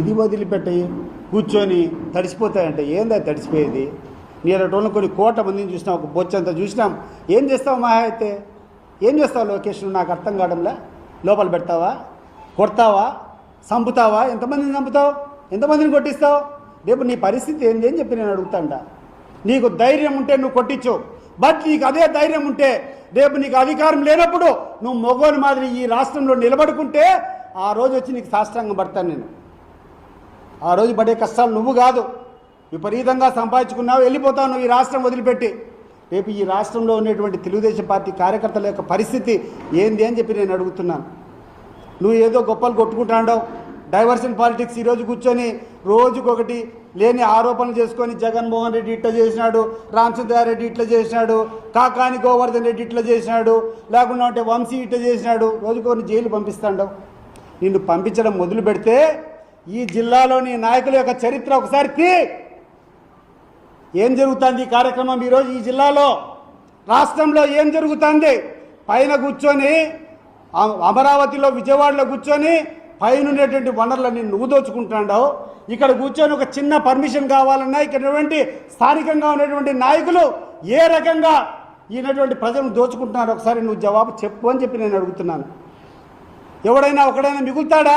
ఇది వదిలిపెట్టి కూర్చొని తడిసిపోతాయంటే ఏందా తడిసిపోయేది? నీరటోళ్ళు కొన్ని కోట మందిని చూసినాం ఒక బొచ్చంత చూసినాం. ఏం చేస్తావు మహా అయితే? ఏం చేస్తావు లొకేషన్ నాకు అర్థం కావడంలే? లోపల పెడతావా? కొడతావా? చంపుతావా? ఎంతమందిని చంపుతావు? ఎంతమందిని కొట్టిస్తావు? రేపు నీ పరిస్థితి ఏంది అని చెప్పి నేను అడుగుతాంట నీకు ధైర్యం ఉంటే నువ్వు కొట్టించు. బట్ నీకు అదే ధైర్యం ఉంటే రేపు నీకు అధికారం లేనప్పుడు నువ్వు మొగోని మాదిరి ఈ రాష్ట్రంలో నిలబడుకుంటే ఆ రోజు వచ్చి నీకు సాష్టాంగం పడతాను నేను. ఆ రోజు పడే కష్టాలు నువ్వు కాదు. విపరీతంగా సంపాదించుకున్నావు వెళ్ళిపోతావు నువ్వు ఈ రాష్ట్రం వదిలిపెట్టి. రేపు ఈ రాష్ట్రంలో ఉన్నటువంటి తెలుగుదేశం పార్టీ కార్యకర్తల యొక్క పరిస్థితి ఏంది అని చెప్పి నేను అడుగుతున్నాను. నువ్వు ఏదో గొప్పలు కొట్టుకుంటాండవు డైవర్షన్ పాలిటిక్స్ ఈరోజు కూర్చొని రోజుకొకటి లేని ఆరోపణలు చేసుకొని జగన్మోహన్ రెడ్డి ఇట్లా చేసినాడు రామచంద్రారెడ్డి ఇట్లా చేసినాడు కాకాని గోవర్ధన్ రెడ్డి ఇట్లా చేసినాడు లేకుండా ఉంటే వంశీ ఇట్లా చేసినాడు రోజుకొని జైలు పంపిస్తాండవు. నిన్ను పంపించడం మొదలు పెడితే ఈ జిల్లాలోని నాయకుల యొక్క చరిత్ర ఒకసారి తీ. ఏం జరుగుతుంది ఈ కార్యక్రమం ఈరోజు ఈ జిల్లాలో? రాష్ట్రంలో ఏం జరుగుతుంది? పైన కూర్చొని అమరావతిలో విజయవాడలో కూర్చొని పైన ఉండేటువంటి వనరులన్నీ నువ్వు దోచుకుంటున్నావు. ఇక్కడ కూర్చొని ఒక చిన్న పర్మిషన్ కావాలన్నా ఇక్కడ స్థానికంగా ఉన్నటువంటి నాయకులు ఏ రకంగా ఈయనటువంటి ప్రజలను దోచుకుంటున్నారు ఒకసారి నువ్వు జవాబు చెప్పు అని చెప్పి నేను అడుగుతున్నాను. ఎవడైనా ఒకడైనా మిగులుతాడా?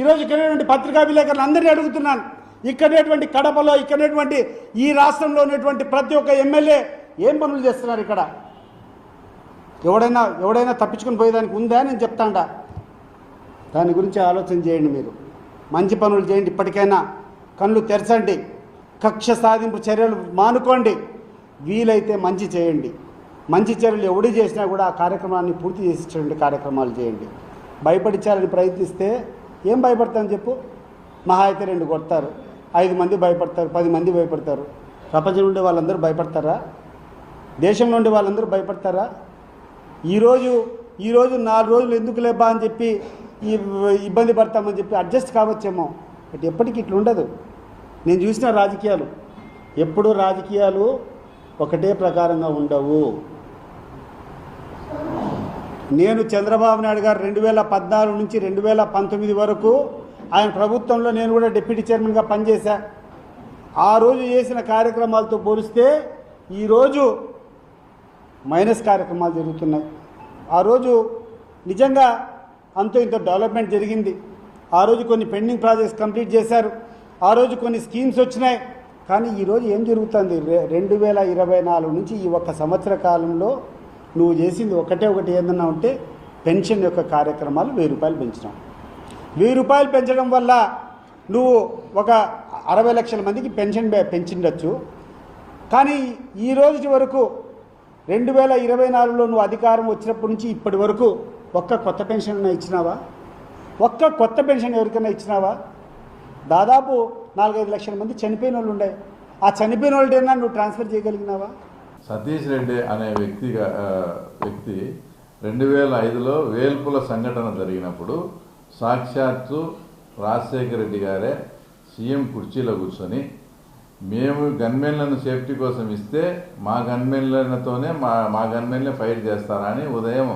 ఈరోజు ఇక్కడ పత్రికా విలేకరులు అందరినీ అడుగుతున్నాను. ఇక్కడనేటువంటి కడపలో ఇక్కడనేటువంటి ఈ రాష్ట్రంలో ఉన్నటువంటి ప్రతి ఒక్క ఎమ్మెల్యే ఏం పనులు చేస్తున్నారు ఇక్కడ? ఎవడైనా ఎవడైనా తప్పించుకొని పోయేదానికి ఉందా నేను చెప్తాండా. దాని గురించి ఆలోచన చేయండి మీరు. మంచి పనులు చేయండి ఇప్పటికైనా. కళ్ళు తెరచండి. కక్ష సాధింపు చర్యలు మానుకోండి. వీలైతే మంచి చేయండి. మంచి చర్యలు ఎవడు చేసినా కూడా ఆ కార్యక్రమాన్ని పూర్తి చేసేటువంటి కార్యక్రమాలు చేయండి. భయపడించాలని ప్రయత్నిస్తే ఏం భయపడతాను చెప్పు? మహా అయితే రెండు కొడతారు. ఐదు మంది భయపడతారు పది మంది భయపడతారు. ప్రపంచం ఉండే వాళ్ళందరూ భయపడతారా? దేశంలో ఉండే వాళ్ళందరూ భయపడతారా? ఈరోజు ఈరోజు నాలుగు రోజులు ఎందుకు లేబా అని చెప్పి ఈ ఇబ్బంది పడతామని చెప్పి అడ్జస్ట్ కావచ్చేమో. బట్ ఎప్పటికీ ఇట్లా ఉండదు. నేను చూసిన రాజకీయాలు. ఎప్పుడు రాజకీయాలు ఒకటే ప్రకారంగా ఉండవు. నేను చంద్రబాబు నాయుడు గారు రెండు వేల పద్నాలుగు నుంచి రెండు వేల పంతొమ్మిది వరకు ఆయన ప్రభుత్వంలో నేను కూడా డిప్యూటీ చైర్మన్గా పనిచేశా. ఆ రోజు చేసిన కార్యక్రమాలతో పోలిస్తే ఈరోజు మైనస్ కార్యక్రమాలు జరుగుతున్నాయి. ఆ రోజు నిజంగా అంతో ఇంత డెవలప్మెంట్ జరిగింది. ఆ రోజు కొన్ని పెండింగ్ ప్రాజెక్ట్స్ కంప్లీట్ చేశారు. ఆ రోజు కొన్ని స్కీమ్స్ వచ్చినాయి. కానీ ఈరోజు ఏం జరుగుతుంది? రెండు వేల ఇరవై నాలుగు నుంచి ఈ ఒక్క సంవత్సర కాలంలో నువ్వు చేసింది ఒకటే ఒకటి ఏదన్నా ఉంటే పెన్షన్ యొక్క కార్యక్రమాలు వెయ్యి రూపాయలు పెంచడం. వెయ్యి రూపాయలు పెంచడం వల్ల నువ్వు ఒక అరవై లక్షల మందికి పెన్షన్ పెంచిండొచ్చు. కానీ ఈ రోజు వరకు రెండు వేల ఇరవై నాలుగులో నువ్వు అధికారం వచ్చినప్పటి నుంచి ఇప్పటి వరకు ఒక్క కొత్త పెన్షన్ ఇచ్చినావా? ఒక్క కొత్త పెన్షన్ ఎవరికైనా ఇచ్చినావా? దాదాపు నాలుగైదు లక్షల మంది చనిపోయిన వాళ్ళు ఉండే. ఆ చనిపోయిన వాళ్ళైనా నువ్వు ట్రాన్స్ఫర్ చేయగలిగినావా? సతీష్ రెడ్డి అనే వ్యక్తి వ్యక్తి రెండు వేల ఐదులో వేల్పుల సంఘటన జరిగినప్పుడు సాక్షాత్తు రాజశేఖర రెడ్డి గారే సీఎం కుర్చీలో కూర్చొని మేము గన్మెన్లను సేఫ్టీ కోసం ఇస్తే మా గన్మెన్లతోనే మా మా గన్మెన్లే ఫైట్ చేస్తారా అని ఉదయం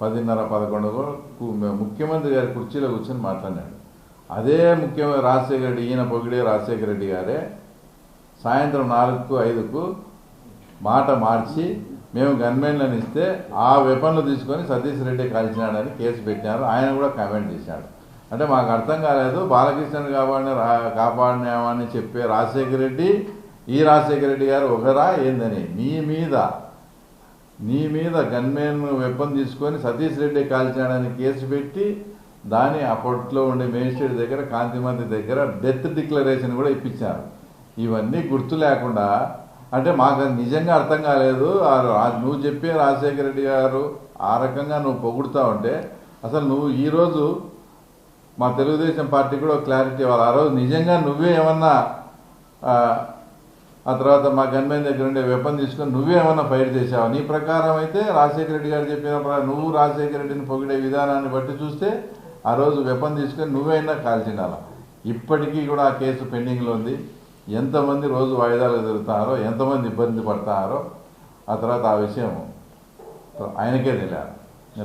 పదిన్నర పదకొండు ముఖ్యమంత్రి గారి కుర్చీలో కూర్చొని మాట్లాడాడు. అదే ముఖ్యమంత్రి రాజశేఖర రెడ్డి ఈయన పొగిడే రాజశేఖర రెడ్డి గారే సాయంత్రం నాలుగుకు ఐదుకు మాట మార్చి మేము గన్మెన్లను ఇస్తే ఆ వెపన్లు తీసుకొని సతీష్ రెడ్డి కాల్చినాడని కేసు పెట్టినారు. ఆయన కూడా కామెంట్ చేశాడు. అంటే మాకు అర్థం కాలేదు. బాలకృష్ణని కాపాడిన రా- కాపాడినామని చెప్పే రాజశేఖర రెడ్డి ఈ రాజశేఖర రెడ్డి గారు ఒకరా ఏందని? నీ మీద నీ మీద గన్మెన్ వెపన్ తీసుకొని సతీష్ రెడ్డి కాల్చాడని కేసు పెట్టి దాని అప్పట్లో ఉండే మేజిస్ట్రేట్ దగ్గర కాంతిమంది దగ్గర డెత్ డిక్లరేషన్ కూడా ఇప్పించారు. ఇవన్నీ గుర్తు లేకుండా అంటే మాకు అది నిజంగా అర్థం కాలేదు. ఆ నువ్వు చెప్పే రాజశేఖర రెడ్డి గారు ఆ రకంగా నువ్వు పొగుడుతా ఉంటే అసలు నువ్వు ఈరోజు మా తెలుగుదేశం పార్టీ కూడా క్లారిటీ ఇవ్వాలి. ఆ రోజు నిజంగా నువ్వే ఏమన్నా ఆ, తర్వాత మా గన్మెన్ దగ్గర ఉండే వెపన్ తీసుకొని నువ్వే ఏమన్నా ఫైట్ చేసావు నీ ప్రకారం అయితే రాజశేఖర రెడ్డి గారు చెప్పిన నువ్వు రాజశేఖర రెడ్డిని పొగిడే విధానాన్ని బట్టి చూస్తే ఆ రోజు వెపన్ తీసుకొని నువ్వైనా కాల్చిండాల ఇప్పటికీ కూడా ఆ కేసు పెండింగ్లో ఉంది. ఎంతమంది రోజు వాయిదాలు ఎదురుతారో ఎంతమంది ఇబ్బంది పడతారో ఆ తర్వాత ఆ విషయం ఆయనకే తెలియాలి.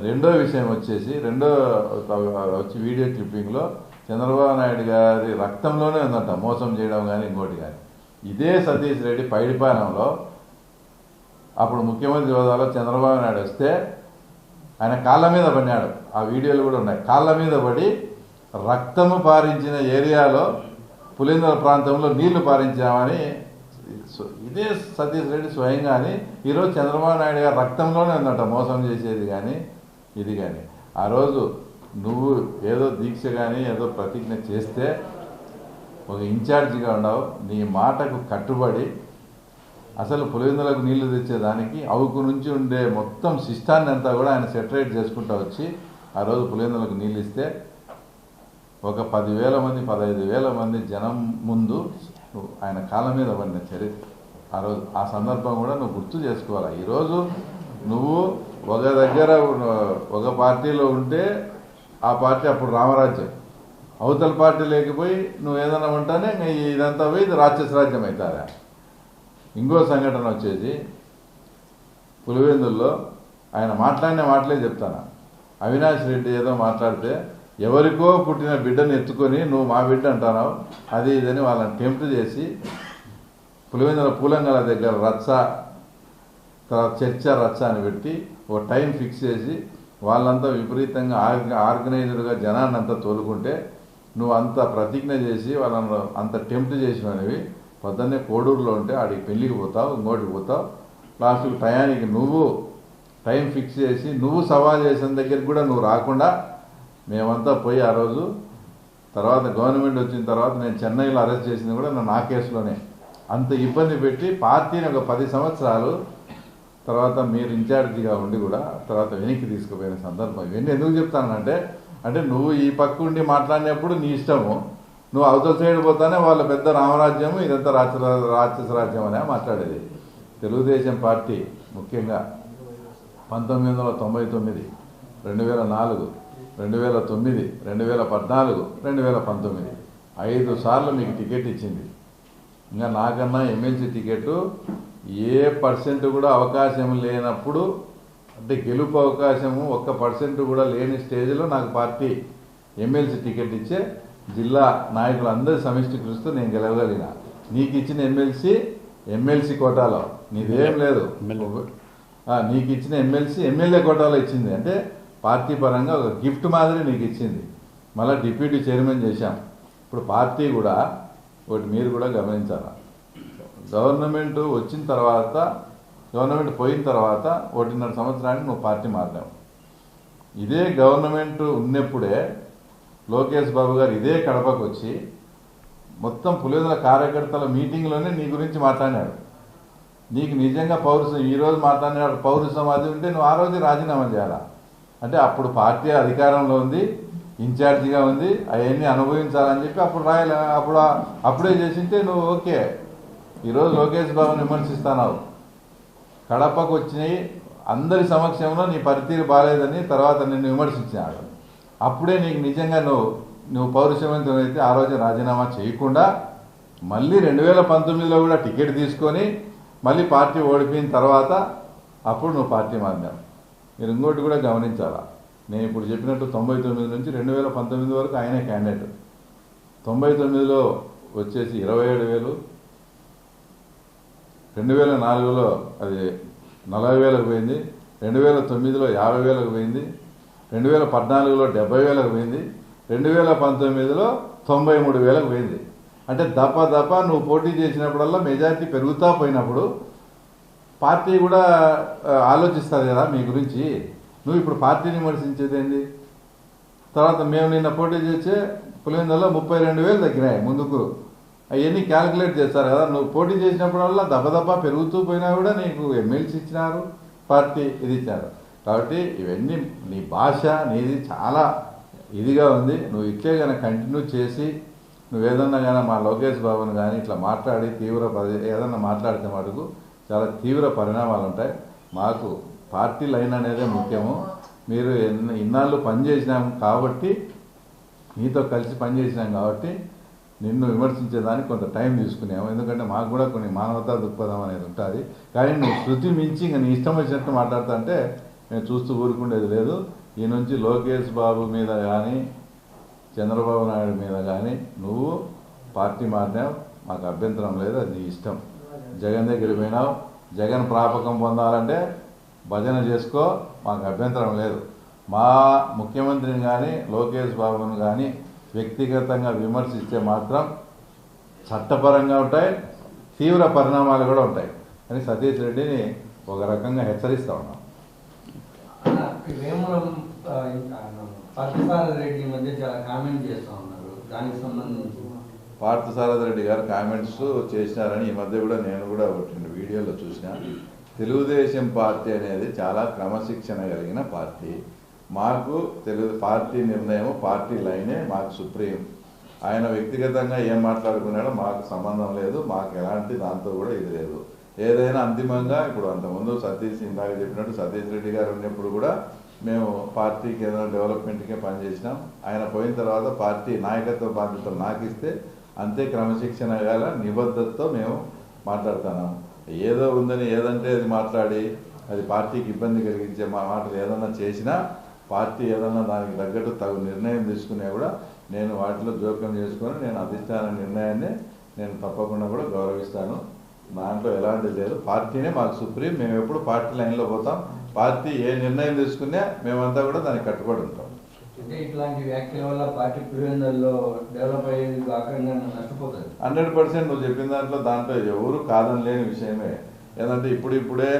రెండో విషయం వచ్చేసి రెండో వచ్చి వీడియో క్లిప్పింగ్లో చంద్రబాబు నాయుడు గారి రక్తంలోనే ఉందంట మోసం చేయడం కానీ ఇంకోటి కానీ ఇదే సతీష్ రెడ్డి పైడిపాలెంలో అప్పుడు ముఖ్యమంత్రి హోదాలో చంద్రబాబు నాయుడు వస్తే ఆయన కాళ్ళ మీద పడినాడు. ఆ వీడియోలు కూడా ఉన్నాయి. కాళ్ళ మీద పడి రక్తము పారించిన ఏరియాలో పులిందల ప్రాంతంలో నీళ్ళు పారించామని ఇదే సతీష్ రెడ్డి స్వయంగానే ఈరోజు చంద్రబాబు నాయుడు గారు రక్తంలోనే ఉందంట మోసం చేసేది కానీ ఇది కానీ. ఆ రోజు నువ్వు ఏదో దీక్ష కానీ ఏదో ప్రతిజ్ఞ చేస్తే ఒక ఇన్ఛార్జిగా ఉండవు నీ మాటకు కట్టుబడి అసలు పులివెందులకు నీళ్ళు తెచ్చేదానికి అవుకు నుంచి ఉండే మొత్తం సిస్టాన్ని అంతా కూడా ఆయన సెటరేట్ చేసుకుంటూ వచ్చి ఆ రోజు పులివెందులకు నీళ్ళు ఇస్తే ఒక పదివేల మంది పదహైదు వేల మంది జనం ముందు నువ్వు ఆయన కాళ్ళ మీద పడిన చరిత్ర. ఆ రోజు ఆ సందర్భం కూడా నువ్వు గుర్తు చేసుకోవాలి? ఈరోజు నువ్వు ఒక దగ్గర ఒక పార్టీలో ఉంటే ఆ పార్టీ అప్పుడు రామరాజ్యం. అవతల పార్టీ లేకపోయి నువ్వు ఏదైనా ఉంటానే ఇదంతా పోయి ఇది రాక్షస రాజ్యం అవుతారా? ఇంకో సంఘటన వచ్చేసి పులివెందుల్లో ఆయన మాట్లాడిన మాటలే చెప్తాను. అవినాష్ రెడ్డి ఏదో మాట్లాడితే ఎవరికో పుట్టిన బిడ్డను ఎత్తుకొని నువ్వు మా బిడ్డ అంటున్నావు అది ఇదని వాళ్ళని టెంప్ట్ చేసి పులివెందుల పూలంగల దగ్గర రచ్చ తర్వాత చర్చ రచ్చ అని పెట్టి ఓ టైం ఫిక్స్ చేసి వాళ్ళంతా విపరీతంగా ఆర్గనైజర్గా జనాన్ని అంతా తోలుకుంటే నువ్వు అంత ప్రతిజ్ఞ చేసి వాళ్ళని అంత టెంప్ట్ చేసినవి పొద్దున్నే కోడూరులో ఉంటే ఆడికి పెళ్ళికి పోతావు ఇంకోటికి పోతావు. లాస్ట్కి టయానికి నువ్వు టైం ఫిక్స్ చేసి నువ్వు సవాల్ చేసిన దగ్గరికి కూడా నువ్వు రాకుండా మేమంతా పోయి ఆ రోజు తర్వాత గవర్నమెంట్ వచ్చిన తర్వాత నేను చెన్నైలో అరెస్ట్ చేసింది కూడా నా- నా కేసులోనే. అంత ఇబ్బంది పెట్టి పార్టీని ఒక పది సంవత్సరాలు తర్వాత మీరు ఇన్ఛార్జిగా ఉండి కూడా తర్వాత వెనక్కి తీసుకుపోయిన సందర్భం. ఇవన్నీ ఎందుకు చెప్తానంటే అంటే నువ్వు ఈ పక్క ఉండి మాట్లాడినప్పుడు నీ ఇష్టము. నువ్వు అవతల సైడ్ పోతానే వాళ్ళ పెద్ద రామరాజ్యము ఇదంతా రాక్షస రాక్షస రాజ్యం అనే మాట్లాడేది. తెలుగుదేశం పార్టీ ముఖ్యంగా పంతొమ్మిది వందల తొంభై తొమ్మిది రెండు వేల నాలుగు. రెండు వేల తొమ్మిది రెండు వేల పద్నాలుగు రెండు వేల పంతొమ్మిది. ఐదు సార్లు మీకు టికెట్ ఇచ్చింది. ఇంకా నాకన్నా ఎమ్మెల్సీ టికెట్ ఏ పర్సెంట్ కూడా అవకాశం లేనప్పుడు అంటే గెలుపు అవకాశము ఒక్క పర్సెంట్ కూడా లేని స్టేజ్లో నాకు పార్టీ ఎమ్మెల్సీ టికెట్ ఇచ్చే జిల్లా నాయకులు అందరి సమిష్టి కృషితో నేను గెలవగలిగిన. నీకు ఇచ్చిన ఎమ్మెల్సీ ఎమ్మెల్సీ కోటాలో. నీదేం లేదు. నీకు ఇచ్చిన ఎమ్మెల్సీ ఎమ్మెల్యే కోటాలో ఇచ్చింది. అంటే పార్టీ పరంగా ఒక గిఫ్ట్ మాదిరి నీకు ఇచ్చింది. మళ్ళీ డిప్యూటీ చైర్మన్ చేశాం. ఇప్పుడు పార్టీ కూడా ఒకటి మీరు కూడా గమనించాలి? గవర్నమెంట్ వచ్చిన తర్వాత గవర్నమెంట్ పోయిన తర్వాత ఒకటిన్నర సంవత్సరానికి నువ్వు పార్టీ మారినావు. ఇదే గవర్నమెంట్ ఉన్నప్పుడే లోకేష్ బాబు గారు ఇదే కడపకు వచ్చి మొత్తం పులివెందుల కార్యకర్తల మీటింగ్లోనే నీ గురించి మాట్లాడినాడు. నీకు నిజంగా పౌరుషం ఈరోజు మాట్లాడినాడు పౌరుషం అది ఉంటే నువ్వు ఆ రోజు రాజీనామా చేయాలా? అంటే అప్పుడు పార్టీ అధికారంలో ఉంది ఇన్ఛార్జిగా ఉంది అవన్నీ అనుభవించాలని చెప్పి అప్పుడు రాయలే అప్పుడు అప్పుడే చేసింటే నువ్వు ఓకే. ఈరోజు లోకేష్ బాబుని విమర్శిస్తున్నావు కడపకు వచ్చినాయి అందరి సమక్షంలో నీ పరితీరు బాగాలేదని తర్వాత నిన్ను విమర్శించినాడు. అప్పుడే నీకు నిజంగా నువ్వు నువ్వు పౌరుషవంతం ఆ రోజు రాజీనామా చేయకుండా మళ్ళీ రెండు వేల పంతొమ్మిదిలో కూడా టికెట్ తీసుకొని మళ్ళీ పార్టీ ఓడిపోయిన తర్వాత అప్పుడు నువ్వు పార్టీ మారినావు. మీరు ఇంకోటి కూడా గమనించాలా? నేను ఇప్పుడు చెప్పినట్టు తొంభై తొమ్మిది నుంచి రెండు వేల పంతొమ్మిది వరకు ఆయనే క్యాండిడేట్. తొంభై తొమ్మిదిలో వచ్చేసి ఇరవై ఏడు వేలు రెండు వేల నాలుగులో అది నలభై వేలకు పోయింది రెండు వేల తొమ్మిదిలో యాభై వేలకు పోయింది రెండు వేల పద్నాలుగులో డెబ్బై వేలకు పోయింది రెండు వేల పంతొమ్మిదిలో తొంభై మూడు వేలకు పోయింది. అంటే దప్ప దప్ప నువ్వు పోటీ చేసినప్పుడల్లా మెజారిటీ పెరుగుతా పోయినప్పుడు పార్టీ కూడా ఆలోచిస్తుంది కదా మీ గురించి. నువ్వు ఇప్పుడు పార్టీని విమర్శించేది ఏంది? తర్వాత మేము నిన్న పోటీ చేసే పులివెందులో ముప్పై రెండు వేలు తగ్గినాయి ముందుకు. అవన్నీ క్యాలిక్యులేట్ చేస్తారు కదా. నువ్వు పోటీ చేసినప్పుడల్లా దెబ్బ దెబ్బ పెరుగుతూ పోయినా కూడా నీకు ఎమ్మెల్సీ ఇచ్చినారు పార్టీ ఇది ఇచ్చారు. కాబట్టి ఇవన్నీ నీ భాష నీది చాలా ఇదిగా ఉంది. నువ్వు ఇట్లే కనుక కంటిన్యూ చేసి నువ్వు ఏదన్నా కానీ మా లోకేష్ బాబుని కానీ ఇట్లా మాట్లాడి తీవ్ర ఏదన్నా మాట్లాడితే మటుకు చాలా తీవ్ర పరిణామాలు ఉంటాయి. మాకు పార్టీ లైన్ అనేదే ముఖ్యము. మీరు ఎన్ని ఇన్నాళ్ళు పనిచేసినాం కాబట్టి నీతో కలిసి పనిచేసినాం కాబట్టి నిన్ను విమర్శించేదానికి కొంత టైం తీసుకున్నాము ఎందుకంటే మాకు కూడా కొన్ని మానవతా దృక్పథం అనేది ఉంటుంది. కానీ నువ్వు శృతి మించి ఇంకా నీ ఇష్టం వచ్చినట్టు మాట్లాడుతా అంటే నేను చూస్తూ ఊరుకుండేది లేదు. ఈ నుంచి లోకేష్ బాబు మీద కానీ చంద్రబాబు నాయుడు మీద కానీ నువ్వు పార్టీ మారినావు. మాకు అభ్యంతరం లేదు. అది నీ ఇష్టం. జగన్ దగ్గర పోయినావు జగన్ ప్రాపకం పొందాలంటే భజన చేసుకో మాకు అభ్యంతరం లేదు. మా ముఖ్యమంత్రిని కానీ లోకేష్ బాబుని కానీ వ్యక్తిగతంగా విమర్శిస్తే మాత్రం చట్టపరంగా ఉంటాయి తీవ్ర పరిణామాలు కూడా ఉంటాయి. అని సతీష్ రెడ్డిని ఒక రకంగా హెచ్చరిస్తూ ఉన్నాం. ఇంకా రెడ్డి మధ్య చాలా కామెంట్ చేస్తూ ఉన్నారు. దానికి సంబంధించి పార్థసారథి రెడ్డి గారు కామెంట్స్ చేసినారని ఈ మధ్య కూడా నేను కూడా ఒకటి రెండు వీడియోలో చూసిన. తెలుగుదేశం పార్టీ అనేది చాలా క్రమశిక్షణ కలిగిన పార్టీ. మాకు తెలుగు పార్టీ నిర్ణయం పార్టీ లైనే మాకు సుప్రీం. ఆయన వ్యక్తిగతంగా ఏం మాట్లాడుకున్నాడో మాకు సంబంధం లేదు మాకు ఎలాంటి దాంతో కూడా ఇది లేదు. ఏదైనా అంతిమంగా ఇప్పుడు అంతకుముందు సతీష్ ఇందాక చెప్పినట్టు సతీష్ రెడ్డి గారు ఉన్నప్పుడు కూడా మేము పార్టీకి ఏదైనా డెవలప్మెంట్కే పనిచేసినాం. ఆయన పోయిన తర్వాత పార్టీ నాయకత్వ బాధ్యతలు నాకు ఇస్తే అంతే క్రమశిక్షణ గల నిబద్ధతతో మేము మాట్లాడుతున్నాం. ఏదో ఉందని ఏదంటే అది మాట్లాడి అది పార్టీకి ఇబ్బంది కలిగించే మా మాటలు ఏదన్నా చేసినా పార్టీ ఏదన్నా దానికి తగ్గట్టు తగు నిర్ణయం తీసుకునే కూడా నేను వాటిలో జోక్యం చేసుకొని నేను అధిష్టాన నిర్ణయాన్ని నేను తప్పకుండా కూడా గౌరవిస్తాను. దాంట్లో ఎలాంటి లేదు. పార్టీనే మాకు సుప్రీం. మేము ఎప్పుడు పార్టీ లైన్లో పోతాం. పార్టీ ఏ నిర్ణయం తీసుకున్నా మేమంతా కూడా దానికి కట్టుబడి ఉంటాం. అంటే ఇట్లాంటి వ్యాఖ్యల వల్ల పార్టీ పులివెందుల్లో డెవలప్ అయ్యేది కాకుండా నష్టపోతుంది. హండ్రెడ్ పర్సెంట్ నువ్వు చెప్పిన దాంట్లో దాంట్లో ఎవరు కాదని లేని విషయమే. ఏంటంటే ఇప్పుడు ఇప్పుడే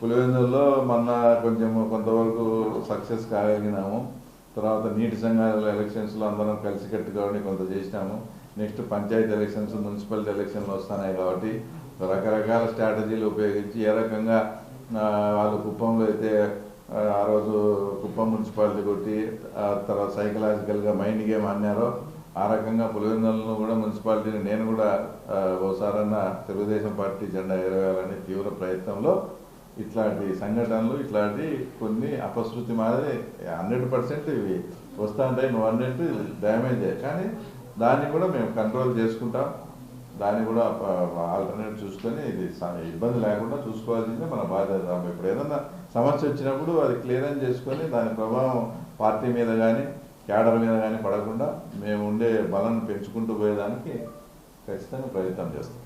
పులివెందుల్లో మొన్న కొంచెం కొంతవరకు సక్సెస్ కాగలిగినాము. తర్వాత నీటి సంఘాల ఎలక్షన్స్లో అందరం కలిసికట్టుగా ఉండి కొంత చేసినాము. నెక్స్ట్ పంచాయతీ ఎలక్షన్స్ మున్సిపాలిటీ ఎలక్షన్లు వస్తున్నాయి కాబట్టి రకరకాల స్ట్రాటజీలు ఉపయోగించి ఏ రకంగా వాళ్ళు కుప్పంలో అయితే ఆ, రోజు కుప్పం మున్సిపాలిటీ కొట్టి ఆ తర్వాత సైకలాజికల్గా మైండ్ గేమ్ అన్నారో ఆ రకంగా పులివెందులను కూడా మున్సిపాలిటీని నేను కూడా ఓసారన్నా ఓసారన్న తెలుగుదేశం పార్టీ జెండా ఎగరవేయాలని తీవ్ర ప్రయత్నంలో ఇట్లాంటి సంఘటనలు ఇట్లాంటి కొన్ని అపశృతి మాదిరి హండ్రెడ్ పర్సెంట్ ఇవి వస్తూ ఉంటాయి నువ్వు అన్నట్టు డ్యామేజ్. కానీ దాన్ని కూడా మేము కంట్రోల్ చేసుకుంటాం. దాన్ని కూడా ఆల్టర్నేట్ చూసుకొని ఇది ఇబ్బంది లేకుండా చూసుకోవాల్సిందే మన బాధ్యత. ఇప్పుడు ఏదన్నా సమస్య వచ్చినప్పుడు అది క్లియరెన్స్ చేసుకొని దాని ప్రభావం పార్టీ మీద కానీ క్యాడర్ మీద కానీ పడకుండా మేము ఉండే బలం పెంచుకుంటూ పోయేదానికి ఖచ్చితంగా ప్రయత్నం చేస్తాం.